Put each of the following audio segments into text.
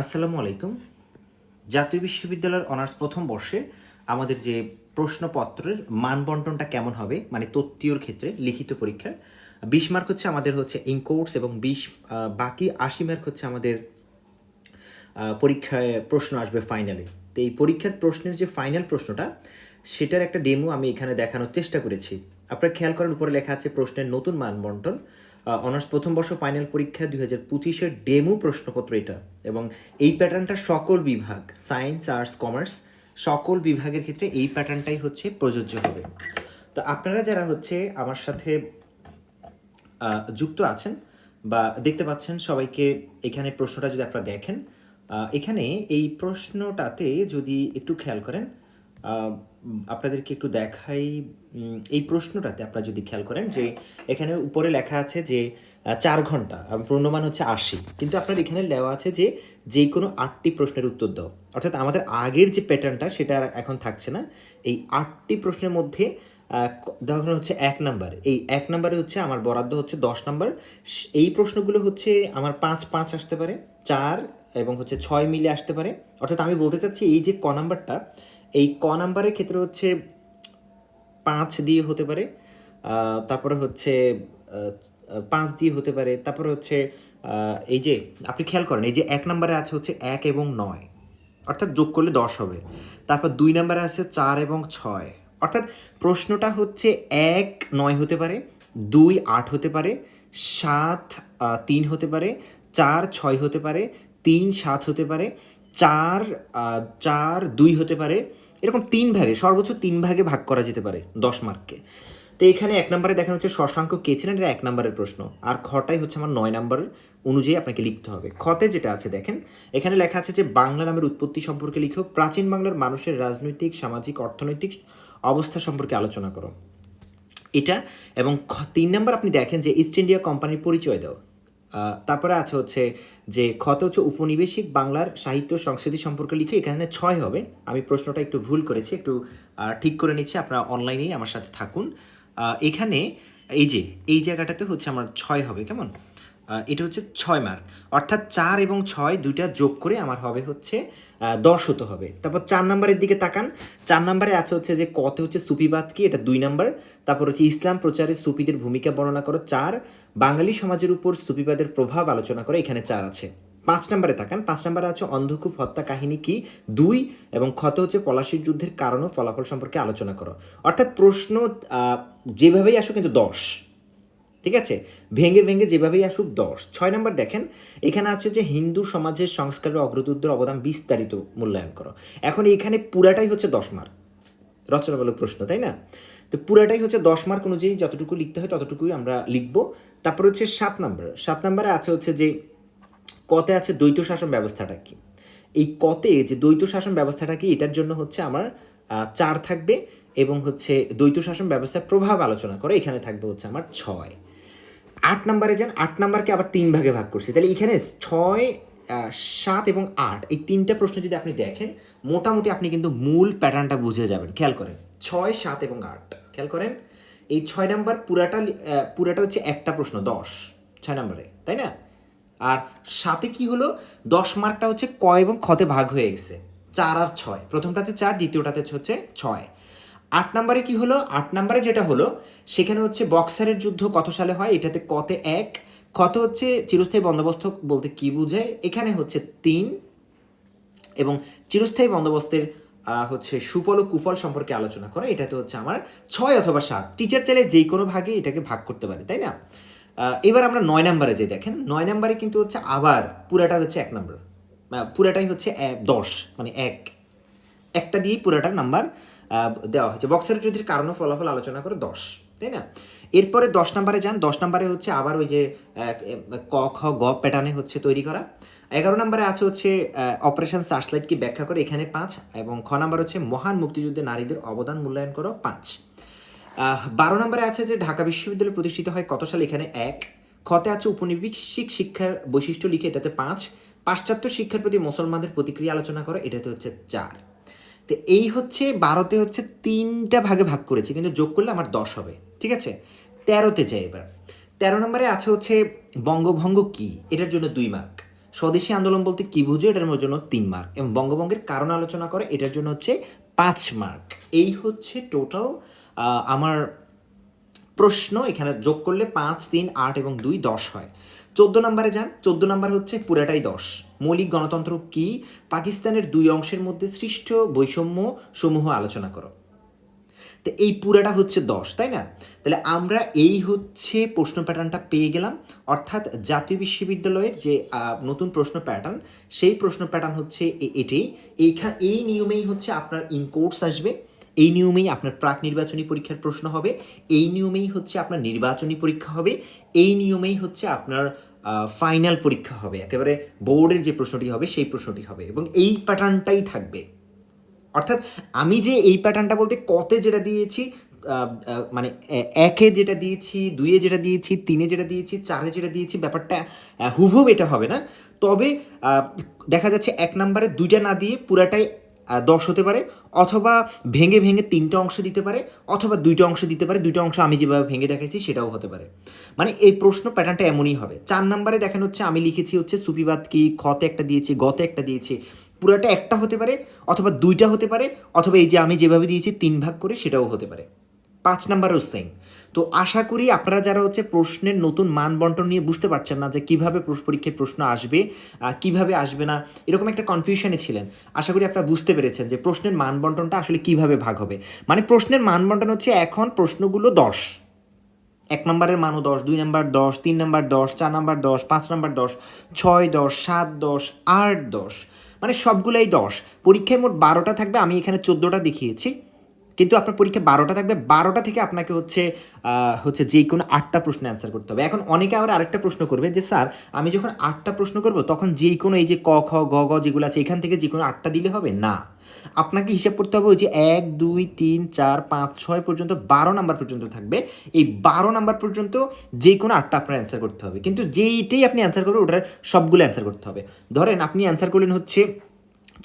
আসসালামু আলাইকুম। জাতীয় বিশ্ববিদ্যালয়ের অনার্স প্রথম বর্ষে আমাদের যে প্রশ্নপত্রের মান বন্টনটা কেমন হবে মানে তত্ত্বীয়র ক্ষেত্রে লিখিত পরীক্ষার, বিশ মার্ক হচ্ছে আমাদের হচ্ছে ইনকোর্স এবং বিশ বাকি আশি মার্ক হচ্ছে আমাদের পরীক্ষায় প্রশ্ন আসবে ফাইনালে তো এই পরীক্ষার প্রশ্নের যে ফাইনাল প্রশ্নটা, সেটার একটা ডেমো আমি এখানে দেখানোর চেষ্টা করেছি। আপনারা খেয়াল করেন উপরে লেখা আছে প্রশ্নের নতুন মান বন্টন অনার্স প্রথম বর্ষ ফাইনাল পরীক্ষা দুই হাজার পঁচিশের ডেমো প্রশ্নপত্র এটা। এবং এই প্যাটার্নটা সকল বিভাগ, সায়েন্স, আর্টস, কমার্স, সকল বিভাগের ক্ষেত্রে এই প্যাটার্নটাই হচ্ছে প্রযোজ্য হবে। তো আপনারা যারা হচ্ছে আমার সাথে যুক্ত আছেন বা দেখতে পাচ্ছেন সবাইকে এখানে প্রশ্নটা যদি আপনারা দেখেন এখানে এই প্রশ্নটাতে যদি একটু খেয়াল করেন আপনাদেরকে একটু দেখাই এই প্রশ্নটাতে আপনারা যদি খেয়াল করেন যে এখানে উপরে লেখা আছে যে চার ঘণ্টা পূর্ণমান হচ্ছে আশি। কিন্তু আপনার এখানে লেওয়া আছে যে যে কোনো আটটি প্রশ্নের উত্তর দাও। অর্থাৎ আমাদের আগের যে প্যাটার্নটা সেটা এখন থাকছে না। এই আটটি প্রশ্নের মধ্যে ধরুন হচ্ছে এক নাম্বার এই এক নাম্বারে হচ্ছে আমার বরাদ্দ হচ্ছে দশ নাম্বার এই প্রশ্নগুলো হচ্ছে আমার পাঁচ পাঁচ আসতে পারে, চার এবং হচ্ছে ছয় মিলে আসতে পারে। অর্থাৎ আমি বলতে চাচ্ছি এই যে ক নাম্বারটা এই ক নাম্বারের ক্ষেত্রে হচ্ছে পাঁচ দিয়ে হতে পারে তারপরে হচ্ছে পাঁচ দিয়ে হতে পারে, তারপরে হচ্ছে এই যে আপনি খেয়াল করেন, এই যে এক নম্বরে আছে হচ্ছে এক এবং নয়, অর্থাৎ যোগ করলে দশ হবে, তারপর দুই নম্বরে আছে চার এবং ছয়, অর্থাৎ প্রশ্নটা হচ্ছে এক নয় হতে পারে, দুই আট হতে পারে, সাত তিন হতে পারে, চার ছয় হতে পারে, তিন সাত হতে পারে চার চার, দুই হতে পারে, এরকম তিন ভাগে, সর্বোচ্চ তিন ভাগে ভাগ করা যেতে পারে দশ মার্ককে। তো এখানে এক নম্বরে দেখানো হচ্ছে শশাঙ্ক কে ছিলেন এটা এক নম্বরের প্রশ্ন। আর খটাই হচ্ছে আমার নয় নম্বর অনুযায়ী আপনাকে লিখতে হবে। খতে যেটা আছে দেখেন, এখানে লেখা আছে যে বাংলা নামের উৎপত্তি সম্পর্কে লিখো, প্রাচীন বাংলার মানুষের রাজনৈতিক, সামাজিক, অর্থনৈতিক অবস্থা সম্পর্কে আলোচনা করো। এটা এবং তিন নম্বর আপনি দেখেন যে ইস্ট ইন্ডিয়া কোম্পানির পরিচয় দাও। তারপরে আছে হচ্ছে যে ক্ষত হচ্ছে উপনিবেশিক বাংলার সাহিত্য সংস্কৃতি সম্পর্কে লিখে, এখানে ছয় হবে। আমি প্রশ্নটা একটু ভুল করেছি, একটু ঠিক করে নিচ্ছি, আপনারা অনলাইনেই আমার সাথে থাকুন। এখানে এই যে, এই জায়গাটাতে হচ্ছে আমার ছয় হবে, কেমন? এটা হচ্ছে ছয় মার্ক অর্থাৎ চার এবং ছয় দুইটা যোগ করে আমার হবে হচ্ছে দশ হতে হবে। তারপর চার নাম্বারের দিকে তাকান। চার নাম্বারে আছে হচ্ছে যে কতে হচ্ছে সুফিবাদ কি, এটা দুই নাম্বার। তারপর হচ্ছে ইসলাম প্রচারে সুফিদের ভূমিকা বর্ণনা করো, চার। বাঙালি সমাজের উপর সুফিবাদের প্রভাব আলোচনা করো, এখানে চার আছে। পাঁচ নম্বরে তাকান, পাঁচ নম্বরে আছে অন্ধকূপ হত্যা কাহিনী কি, দুই। এবং ক্ষত হচ্ছে পলাশির যুদ্ধের কারণ ও ফলাফল সম্পর্কে আলোচনা করো। অর্থাৎ প্রশ্ন যেভাবেই আসুক কিন্তু দশ। ঠিক আছে? ভেঙে ভেঙে যেভাবেই আসুক, দশ। ছয় নম্বর দেখেন, এখানে আছে যে হিন্দু সমাজের সংস্কারের অগ্রদূতদের অবদান বিস্তারিত মূল্যায়ন করো। এখন এখানে পুরাটাই হচ্ছে দশ মার্ক। রচনামূলক প্রশ্ন, তাই না? তো পুরাটাই হচ্ছে দশ মার্ক অনুযায়ী যতটুকু লিখতে হয় ততটুকুই আমরা লিখব। তারপর হচ্ছে সাত নম্বর। সাত নম্বরে আছে হচ্ছে যে, কতে আছে দ্বৈত শাসন ব্যবস্থাটা কি? এই কতে যে দ্বৈত শাসন ব্যবস্থাটা কি, এটার জন্য হচ্ছে আমার চার থাকবে এবং হচ্ছে দ্বৈত শাসন ব্যবস্থার প্রভাব আলোচনা করে। এখানে থাকবে হচ্ছে আমার ছয়। আট নম্বরে যান, আট নাম্বারকে আবার তিন ভাগে ভাগ করছি। তাহলে এখানে ছয় সাত এবং আট, এই তিনটা প্রশ্ন যদি আপনি দেখেন, মোটামুটি আপনি কিন্তু মূল প্যাটার্নটা বুঝে যাবেন। খেয়াল করেন, ছয়, সাত এবং আট। খেয়াল করেন, এই ছয় নাম্বার পুরাটা পুরাটা হচ্ছে একটা প্রশ্ন, দশ, ছয় নাম্বারে, তাই না? আর সাথে কি হলো? দশ মার্কটা হচ্ছে ক এবং ক্ষতে ভাগ হয়ে গেছে, চার আর ছয়। প্রথমটাতে চার, দ্বিতীয়টাতে হচ্ছে ছয়। আট নম্বরে কি হলো? আট নম্বরে যেটা হলো, সেখানে হচ্ছে বক্সারের যুদ্ধ কত সালে হয়? এটাতে কতে এক কত হচ্ছে চিরস্থায়ী বন্দোবস্ত বলতে কি বোঝায়? এখানে হচ্ছে তিন এবং চিরস্থায়ী বন্দোবস্তের হচ্ছে সুফল ও কুফল সম্পর্কে আলোচনা করে। এটাতে হচ্ছে আমার ছয় অথবা সাত। টিচার চাইলে যে কোনো ভাগে এটাকে ভাগ করতে পারে, তাই না? এবার আমরা নয় নম্বরে যে দেখেন, নয় নম্বরে কিন্তু হচ্ছে আবার পুরাটা হচ্ছে এক নম্বর। পুরাটাই হচ্ছে দশ মানে এক। একটা দিয়েই পুরাটার নাম্বার। দেওয়া হয়েছে। বক্সের যুদ্ধের কারণ ও ফলাফল আলোচনা করে দশ, তাই না? এরপরে দশ নম্বরে যান, দশ নম্বরে হচ্ছে আবার ওই যে ক, খ, গ প্যাটার্নে হচ্ছে তৈরি করা। এগারো নম্বরে আছে হচ্ছে অপারেশন সার্চলাইট কি ব্যাখ্যা করে? এখানে পাঁচ এবং খ নম্বর হচ্ছে মহান মুক্তিযুদ্ধে নারীদের অবদান মূল্যায়ন করো, পাঁচ। বারো নম্বরে আছে যে ঢাকা বিশ্ববিদ্যালয় প্রতিষ্ঠিত হয় কত সালে? এখানে এক। খতে আছে উপনিবেশিক শিক্ষার বৈশিষ্ট্য লিখে এটাতে পাঁচ। পাশ্চাত্য শিক্ষার প্রতি মুসলমানদের প্রতিক্রিয়া আলোচনা করো, এটাতে হচ্ছে চার। তো এই হচ্ছে বারোতে হচ্ছে তিনটা ভাগে ভাগ করেছে, কিন্তু যোগ করলে আমার দশ হবে, ঠিক আছে? তেরোতে যাই এবার। তেরো নম্বরে আছে হচ্ছে বঙ্গভঙ্গ কি? এটার জন্য দুই মার্ক স্বদেশী আন্দোলন বলতে কি বুঝো? এটার জন্য তিন মার্ক এবং বঙ্গভঙ্গের কারণ আলোচনা করে, এটার জন্য হচ্ছে পাঁচ মার্ক এই হচ্ছে টোটাল আমার প্রশ্ন, এখানে যোগ করলে পাঁচ, তিন, আট এবং দুই দশ হয়। চোদ্দ নম্বরে যান। চোদ্দ নম্বর হচ্ছে পুরাটাই দশ। মৌলিক গণতন্ত্র কি? পাকিস্তানের দুই অংশের মধ্যে সৃষ্ট বৈষম্য সমূহ আলোচনা করো। তো এই পুরাটা হচ্ছে দশ, তাই না? তাহলে আমরা এই হচ্ছে প্রশ্ন প্যাটার্নটা পেয়ে গেলাম। অর্থাৎ জাতীয় বিশ্ববিদ্যালয়ের যে নতুন প্রশ্ন প্যাটার্ন, সেই প্রশ্ন প্যাটার্ন হচ্ছে এ- এটাই এইখান এই নিয়মেই হচ্ছে আপনার ইনকোর্স আসবে। এই নিয়মেই আপনার প্রাক নির্বাচনী পরীক্ষার প্রশ্ন হবে, এই নিয়মেই হচ্ছে আপনার নির্বাচনী পরীক্ষা হবে, এই নিয়মেই হচ্ছে আপনার ফাইনাল পরীক্ষা হবে। একেবারে বোর্ডের যে প্রশ্নটি হবে, সেই প্রশ্নটি হবে এবং এই প্যাটার্নটাই থাকবে। অর্থাৎ আমি যে এই প্যাটার্নটা বলতে কতে যেটা দিয়েছি মানে একে যেটা দিয়েছি দুইয়ে যেটা দিয়েছি, তিনে যেটা দিয়েছি, চারে যেটা দিয়েছি, ব্যাপারটা হুবহুব এটা হবে না। তবে দেখা যাচ্ছে এক নম্বরে দুইটা না দিয়ে পুরাটাই দশ হতে পারে, অথবা ভেঙে ভেঙে তিনটা অংশ দিতে পারে, অথবা দুইটা অংশ দিতে পারে, দুইটা অংশ আমি যেভাবে ভেঙে দেখাইছি সেটাও হতে পারে। মানে এই প্রশ্ন প্যাটার্নটা এমনই হবে। চার নম্বরে দেখানো হচ্ছে আমি লিখেছি হচ্ছে সুপিবাদ কি, খতে একটা দিয়েছি, গতে একটা দিয়েছি, পুরাটা একটা হতে পারে, অথবা দুইটা হতে পারে, অথবা এই যে আমি যেভাবে দিয়েছি তিন ভাগ করে সেটাও হতে পারে। পাঁচ নাম্বারও সেম তো আশা করি আপনারা যারা হচ্ছে প্রশ্নের নতুন মান বন্টন নিয়ে বুঝতে পারছেন না যে কীভাবে পরীক্ষায় প্রশ্ন আসবে কীভাবে আসবে না, এরকম একটা কনফিউশনে ছিলেন, আশা করি আপনারা বুঝতে পেরেছেন যে প্রশ্নের মান বন্টনটা আসলে কীভাবে ভাগ হবে। মানে প্রশ্নের মান বন্টন হচ্ছে এখন প্রশ্নগুলো দশ। এক নম্বরের মানও দশ, দুই নাম্বার দশ, তিন নম্বর দশ, চার নাম্বার দশ, পাঁচ নাম্বার দশ, ছয় দশ, সাত দশ, আট দশ। মানে সবগুলাই দশ। পরীক্ষায় মোট বারোটা থাকবে, আমি এখানে চোদ্দোটা দেখিয়েছি। কিন্তু আপনার পরীক্ষা বারোটা থাকবে, বারোটা থেকে আপনাকে হচ্ছে হচ্ছে যে কোনো আটটা প্রশ্ন অ্যান্সার করতে হবে। এখন অনেকে আবার আরেকটা প্রশ্ন করবে যে, স্যার, আমি যখন আটটা প্রশ্ন করব, তখন যেই কোনো এই যে ক, খ, গ গ যেগুলো আছে, এখান থেকে যে কোনো আটটা দিলে হবে? না। আপনাকে হিসাব করতে হবে ওই যে এক, দুই, তিন, চার, পাঁচ, ছয় পর্যন্ত বারো নাম্বার পর্যন্ত থাকবে। এই বারো নাম্বার পর্যন্ত যে কোনো আটটা আপনার অ্যান্সার করতে হবে। কিন্তু যেইটাই আপনি অ্যান্সার করবেন, ওটার সবগুলো অ্যান্সার করতে হবে। ধরেন আপনি অ্যান্সার করলেন হচ্ছে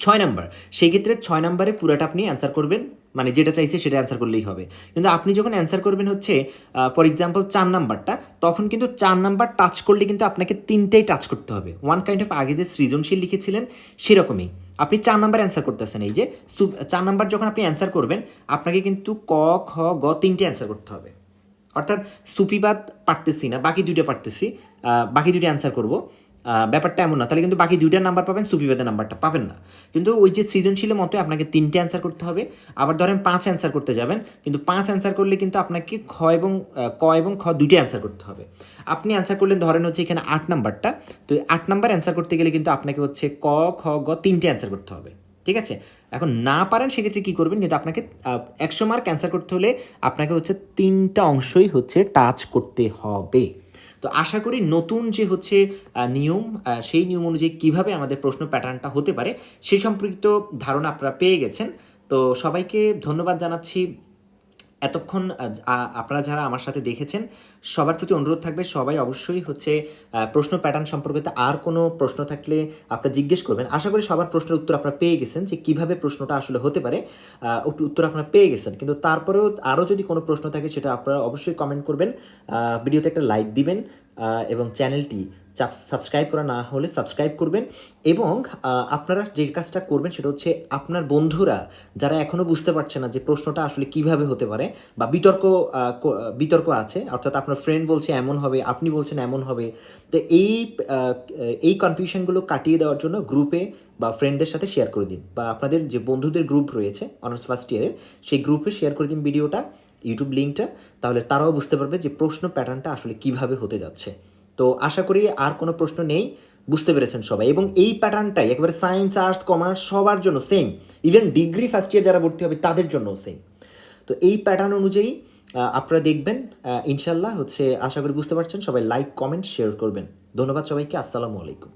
ছয় নাম্বার। সেই ক্ষেত্রে ছয় নাম্বারে পুরাটা আপনি অ্যান্সার করবেন। মানে যেটা চাইছে সেটা অ্যান্সার করলেই হবে। কিন্তু আপনি যখন অ্যান্সার করবেন হচ্ছে ফর এক্সাম্পল চার নাম্বারটা, তখন কিন্তু চার নাম্বার টাচ করলে কিন্তু আপনাকে তিনটেই টাচ করতে হবে। ওয়ান কাইন্ড অফ আগে যে সৃজনশীল লিখেছিলেন, সেরকমই। আপনি চার নাম্বার অ্যান্সার করতেছেন, এই যে চার নাম্বার যখন আপনি অ্যান্সার করবেন, আপনাকে কিন্তু ক, খ, গ তিনটে অ্যান্সার করতে হবে। অর্থাৎ সুপিবাদ পারতেছি না, বাকি দুইটা পারতেছি বাকি দুইটা অ্যান্সার করব। ব্যাপারটা এমন না। তাহলে কিন্তু বাকি দুইটা নাম্বার পাবেন সুপিবাদের নাম্বারটা পাবেন না। কিন্তু ওই যে সৃজনশীলের মতো আপনাকে তিনটে অ্যান্সার করতে হবে। আবার ধরেন পাঁচ অ্যান্সার করতে যাবেন, কিন্তু পাঁচ অ্যান্সার করলে কিন্তু আপনাকে খ এবং ক এবং খ দুইটা অ্যান্সার করতে হবে। আপনি অ্যান্সার করলেন ধরেন হচ্ছে এখানে আট নাম্বারটা তো আট নাম্বার অ্যান্সার করতে গেলে কিন্তু আপনাকে হচ্ছে ক, খ, গ তিনটে অ্যান্সার করতে হবে। ঠিক আছে? এখন না পারেন সেক্ষেত্রে কী করবেন? কিন্তু আপনাকে একশো মার্ক অ্যান্সার করতে হলে আপনাকে হচ্ছে তিনটা অংশই হচ্ছে টাচ করতে হবে। তো আশা করি নতুন যে হচ্ছে নিয়ম সেই নিয়ম অনুযায়ী কীভাবে আমাদের প্রশ্ন প্যাটার্নটা হতে পারে, সে সম্পর্কিত ধারণা আপনারা পেয়ে গেছেন। তো সবাইকে ধন্যবাদ জানাচ্ছি। এতক্ষণ আপনারা যারা আমার সাথে দেখেছেন, সবার প্রতি অনুরোধ থাকবে, সবাই অবশ্যই হচ্ছে প্রশ্ন প্যাটার্ন সম্পর্কে আর কোনো প্রশ্ন থাকলে আপনারা জিজ্ঞেস করবেন। আশা করি সবার প্রশ্নের উত্তর আপনারা পেয়ে গেছেন যে কীভাবে প্রশ্নটা আসলে হতে পারে উত্তর আপনারা পেয়ে গেছেন। কিন্তু তারপরেও আরও যদি কোনো প্রশ্ন থাকে, সেটা আপনারা অবশ্যই কমেন্ট করবেন। ভিডিওতে একটা লাইক দিবেন এবং চ্যানেলটি সাবস্ক্রাইব করা না হলে সাবস্ক্রাইব করবেন এবং আপনারা যে কাজটা করবেন সেটা হচ্ছে আপনার বন্ধুরা যারা এখনও বুঝতে পারছে না যে প্রশ্নটা আসলে কীভাবে হতে পারে বা বিতর্ক বিতর্ক আছে, অর্থাৎ আপনার ফ্রেন্ড বলছে এমন হবে, আপনি বলছেন এমন হবে, তো এই এই কনফিউশনগুলো কাটিয়ে দেওয়ার জন্য গ্রুপে বা ফ্রেন্ডদের সাথে শেয়ার করে দিন বা আপনাদের যে বন্ধুদের গ্রুপ রয়েছে অনার্স ফার্স্ট ইয়ারের সেই গ্রুপে শেয়ার করে দিন ভিডিওটা ইউটিউব লিঙ্কটা তাহলে তারাও বুঝতে পারবে যে প্রশ্ন প্যাটার্নটা আসলে কীভাবে হতে যাচ্ছে। তো আশা করি আর কোনো প্রশ্ন নেই, বুঝতে পেরেছেন সবাই। এবং এই প্যাটার্নটাই একেবারে সায়েন্স আর্টস কমার্স সবার জন্য same even degree first year যারা ভর্তি হবে, তাদের জন্য সেম তো এই প্যাটার্ন অনুযায়ী আপনারা দেখবেন ইনশাল্লাহ হচ্ছে, আশা করি বুঝতে পারছেন, সবাই লাইক কমেন্ট শেয়ার করবেন। ধন্যবাদ সবাইকে, আসসালামু আলাইকুম।